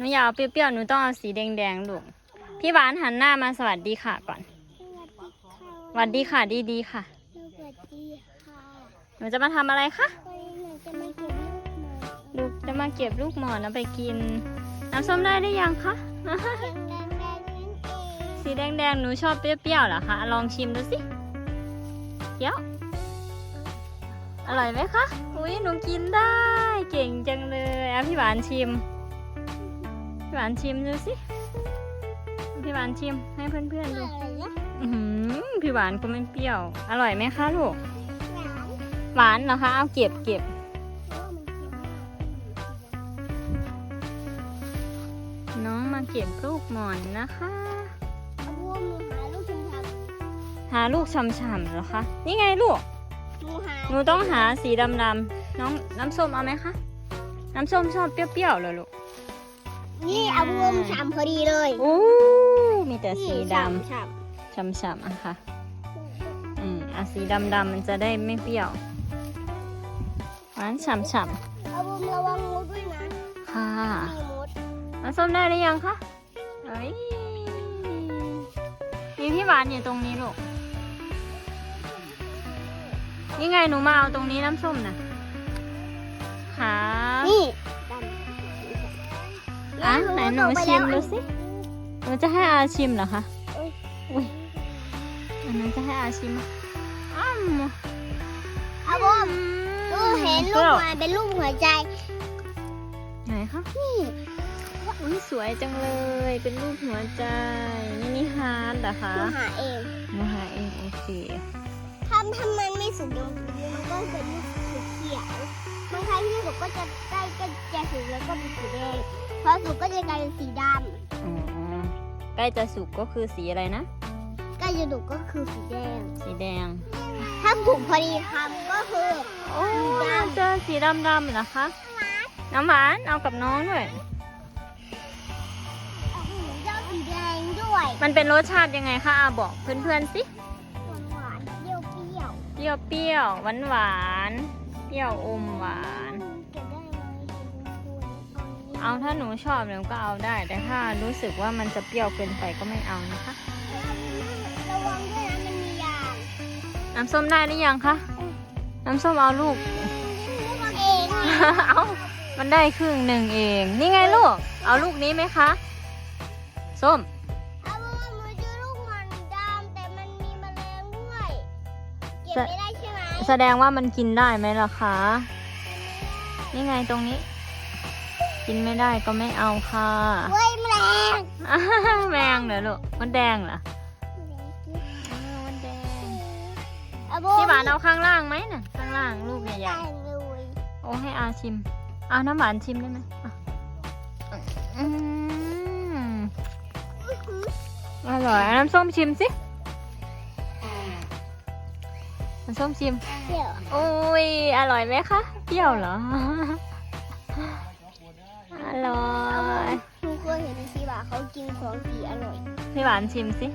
หนูอยากเอาเปรี้ยวๆ หนูต้องเอาสีแดงๆลูก พี่หวานหันหน้ามาสวัสดีค่ะก่อน สวัสดีค่ะดีๆค่ะ สวัสดีค่ะหนูจะมาทำอะไรคะ วันนี้หนูจะมาเก็บลูกหมอนลูกจะมาเก็บลูกหมอนเอาไปกิน น้ำส้มได้ได้ยังคะเสียงแดงแดงนั่นเองสีแดงๆ หนูชอบเปรี้ยวๆเหรอคะ ลองชิมดูสิเดี๋ยว อร่อยไหมคะ อุ้ยหนูกินได้ เก่งจังเลยอะพี่หวานชิม พี่หวานชิมดูสิ พี่หวานชิมให้เพื่อนๆดูอะไรนะอื้อหือพี่หวานก็ไม่เปรี้ยว อร่อยไหมคะลูก หวานหวานเหรอคะ เอาเก็บเก็บเพราะว่ามันเค็มมากน้องมาเก็บลูกหมอนนะคะเอาบัวหมูหาลูกชมพูหาลูกช่ำๆเหรอคะ นี่ไงลูกหมูหาหนูต้องหาสีดำๆน้องน้ำส้มเอาไหมคะ น้ำส้มชอบเปรี้ยวๆเลยลูก นี่เอาบัวมฉ่ำพอดีเลยอู้มีแต่สีดนี่ฉ่ำฉ่ำช่ำๆอะค่ะ อืมอะสีดำๆมันจะได้ไม่เปรี้ยวหวานฉ่ำำเอาบัวระวังมดด้วยนะๆค่ะมีมดน้ำส้มได้หรือยังคะเอ้ยมีพี่หวานอยู่ตรงนี้ลูกนี่ไงหนูมาเอาตรงนี้น้ำส้มนะค่ะ อะไหนหนูชิมดูสิหนูจะให้อาชิมเหรอคะเอ้ยอุ้ยอันนั้นจะให้อาชิมอะอ้ำเอาบัวหนูเห็นลูกมาเป็นลูกหัวใจ ไหนคะนี่อุ้ยสวยจังเลย เป็นรูปหัวใจมินิฮาร์ดเหรอคะหนูหาเองหนูหาเองโอเคถ้าถ้ามันไม่สุกยังมันก็เป็นลูกเขียว บางครั้งที่สุกก็จะใกล้ก็จะสุกแล้วก็เป็นสีแดงพอสุกก็จะกลายเป็นสีดอ๋อใกล้จะสุกก็คือสีอะไรนะำใกล้จะสุกก็คือสีแดง สีแดง ถ้าสุกพอดีคำก็คือ โอ้ดำเจอสีดำๆเหรอคะ น้ำหวาน เอากับน้องด้วย เจ้าสีแดงด้วยมันเป็นรสชาติยังไงคะอาบอกเพื่อนๆสิ หวานๆเปรี้ยวเปรี้ยวเปรี้ยวเปรี้ยวหวานหวานๆเปรี้ยวอมหวานเก็บได้ไหมเอาถ้าหนูชอบหนูก็เอาได้ แต่ถ้ารู้สึกว่ามันจะเปรี้ยวเกินไปก็ไม่เอานะคะ ระวังด้วยนะมันมียางน้ำส้มได้หรือยังคะ น้ำส้มเอาลูกระวังเองเอา มันได้ครึ่งหนึ่งเอง นี่ไงลูก เอาลูกนี้ไหมคะ ส้ม เก็บไม่ได้ใช่ไหมแสดงว่ามันกินได้ไหมล่ะคะ นี่ไงตรงนี้ กินไม่ได้ก็ไม่เอาค่ะ เว้ยแมลงแมงเหรอลูก มันแดงเหรอเออมันแดงเอาโบพี่หวานเอาข้างล่างไหมน่ะ ข้างล่างลูกใหญ่แต่งเลยๆโอ้ให้อาชิมเอาน้ำหวานชิมได้ไหมอะอืมอร่อยเอาน้ำส้มชิมสิ น้ำส้มชิมเดี๋ยวโอ้ย อร่อยไหมคะ เปรี้ยวเหรอ อร่อยหนูเคยเห็นที่ว่าเขากินของสีอร่อย พี่หวานชิมสิ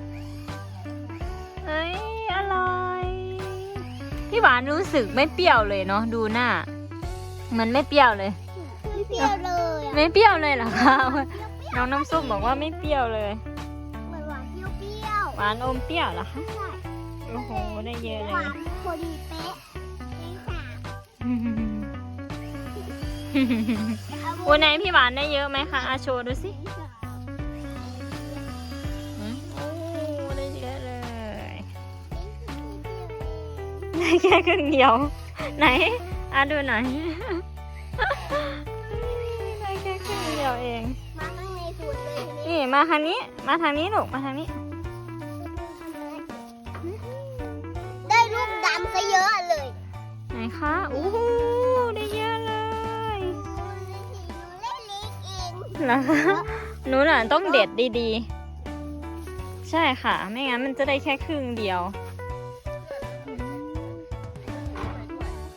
เอ้ย อร่อย พี่หวานรู้สึกไม่เปรี้ยวเลยเนาะ ดูหน้า มันไม่เปรี้ยวเลย ไม่เปรี้ยวเลยอะไม่เปรี้ยวเลยเหรอคะน้องน้ำส้มบอกว่าไม่เปรี้ยวเลย เหมือนหวานเปรี้ยวหวานอมเปรี้ยวเหรอคะๆใช่โอ้โห ได้เยอะเลหวาย นพอดีเป๊ะนี่ค่ะเอาโบวันไหนพี่หวานได้เยอะไหมคะอาโชว์ดูสิอืมโอ้ได้เยอะเลยได้แค่ครึ่งเดียว ไหนอาดูหน่อยได้แค่ครึ่งเดียวเอง มาข้างในสุดเลยทีนี้นี่มาทางนี้ มาทางนี้ลูกมาทางนี้ คะอู้หูได้เยอะเลยหนูเล่นลิกเองนะคะหนูน่ะต้องเด็ดดีๆ ใช่ค่ะ ไม่งั้นมันจะได้แค่ครึ่งเดียว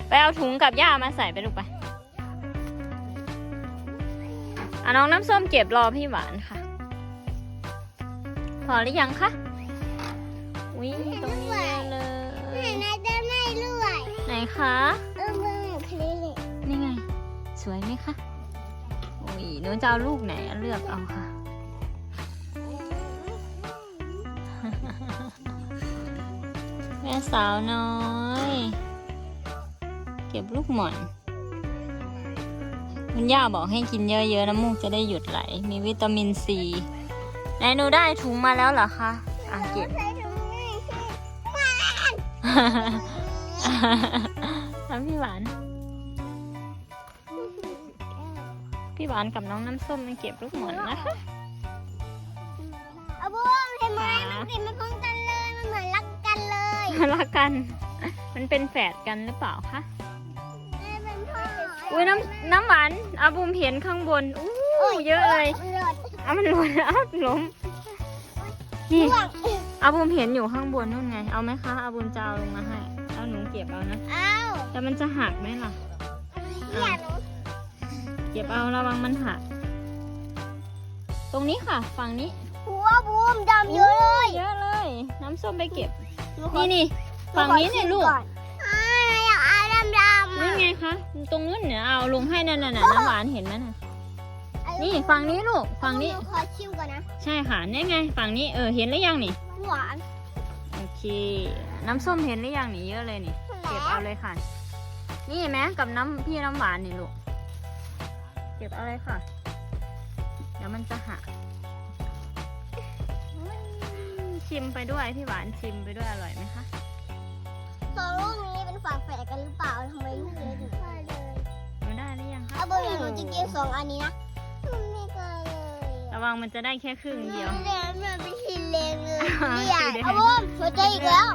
ไปเอาถุงกับย่ามาใส่ไปลูกไปอะน้องน้ำส้มเก็บรอพี่หวานค่ะ พอหรือยังคะ อุ้ยตรงนี้เยอะเลไหน คะเออเมื่อคลิปนี่ไง สวยไหมคะโอ้อีหนูจะเอาลูกไหนเลือกเอาค่ะ แม่สาวน้อย เก็บลูกหม่อนคุณย่าบอกให้กินเยอะๆน้ำมูกจะได้หยุดไหล มีวิตามินซีไหนหนูได้ถุงมาแล้วเหรอคะอะเก็บ ใส่ถุงมือสิน้ำพี่หวาน พี่หวานกับน้องน้ำส้มมาเก็บลูกหม่อนนะคะเอาบุ้มเห็นไหมมันติดมาพร้อมกันเลย มันเหมือนรักกันเลยรักกัน มันเป็นแฝดกันหรือเปล่าคะแม่เป็นพ่ออุ้ยน้ำน้ำหวานอาบูมเห็นข้างบนอู้เยอะเลยมันหลดเอามันหล่นเอาล้มนี่ร่วงอาบูมเห็นอยู่ข้างบนนู่นไง เอาไหมคะอาบูมจะเอาลงมาให้เอา หนูเก็บเอานะ อ้าวแต่มันจะหักไหมล่ะอย่าหนูเก็บเอาระวังมันหัก ตรงนี้ค่ะ ฝั่งนี้หัวบูมดำเยอะเลยเยอะเลย น้ำส้มไปเก็บหขอนี่นี่ฝั่งนี้เนี่ยลูกก่อนอ้าวอยากเอาดำดำนั่นไงคะ ตรงนู้นเนี่ยเอาลงให้นั่นน่ะน่ะน้ำหวานเห็นไหมน่ะ นี่ฝั่งนี้ลูก ฝั่งนี้หขอชิมก่อนนะ ใช่ค่ะนี่ไง ฝั่งนี้ เออ เห็นหรือยังนี่หวานโอ เค น้ำส้มเห็นหรือยังนี่เยอะเลยนี่ เก็บเอาเลยค่ะ นี่เห็นไหมกับน้ำพี่น้ำหวานนี่ลูก เก็บเอาเลยค่ะ เดี๋ยวมันจะหักชิมไปด้วยพี่หวานชิมไปด้วยอร่อยไหมคะสองลูกนี้เป็นฝาแฝดกันหรือเปล่าทำไมลูกเล็กอยู่ใช่เลยหนูได้หรือยังคะเอาเบอร์หนูจะกินสองอันนี้นะมันไม่เกินเลย ระวังมันจะได้แค่ครึ่งเดียวเดี๋ยวมันเป็นสีแดงเลยอ่า เลี่ยสีแดงเอาบุ้มหัวใจอีกแล้ว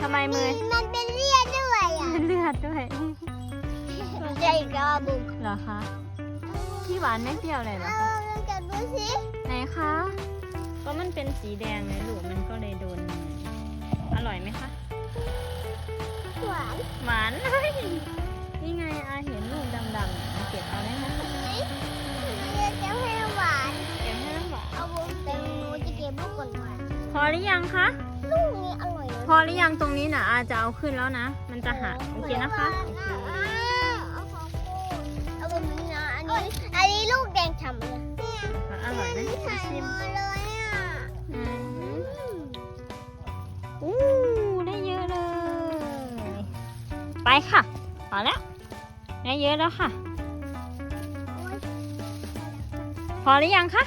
ทำไมมือ มันเป็นเลี่ยด้วยอะเลือดด้วยหัวใจอีกแล้วอะบุ้มเหรอคะพี่หวานไม่เปรี้ยวเลยเหรอเอาคะลองจับดูสิไหนคะ ก็มันเป็นสีแดงเลยลูกมันก็เลยโดนมืออร่อยไหมคะ หวานหวานเลยนี่ไงอาเห็นลูกดำๆเนี่ยมาเก็บเอาได้ไหมคะ พอหรือยังคะ ลูกนี้อร่อยเลยพอหรือยังตรงนี้นะอาจะเอาขึ้นแล้วนะ มันจะหักโอเคนะคะโอเคเอาของกูเอาแบบนี้นะอันนี้อันนี้ลูกแดงฉ่ำเลยค่ะอร่อยไหมใส่ชิมมาเลยอะอืมอู้ได้เยอะเลย ไปค่ะพอแล้วได้เยอะแล้วค่ะ พอหรือยังคะ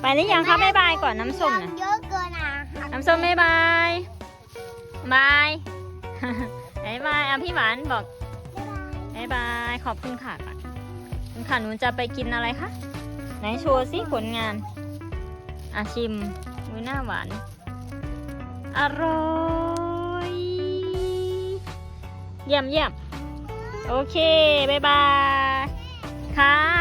ไปหรือยังคะบ๊ายบายก่อนน้ำส้มนะเยอะเกินอะน้ำส้มบ๊ายบายบายบ๊ายบายอะพี่หวานบอกบ๊ายบายขอบคุณค่ะก่อนขอบคุณค่ะหนูจะไปกินอะไรคะไหนโชว์สิผลงานอะชิมมือหน้าหวาน อร่อยเยี่ยมเยี่ยมโอเคบ๊ายบายค่ะ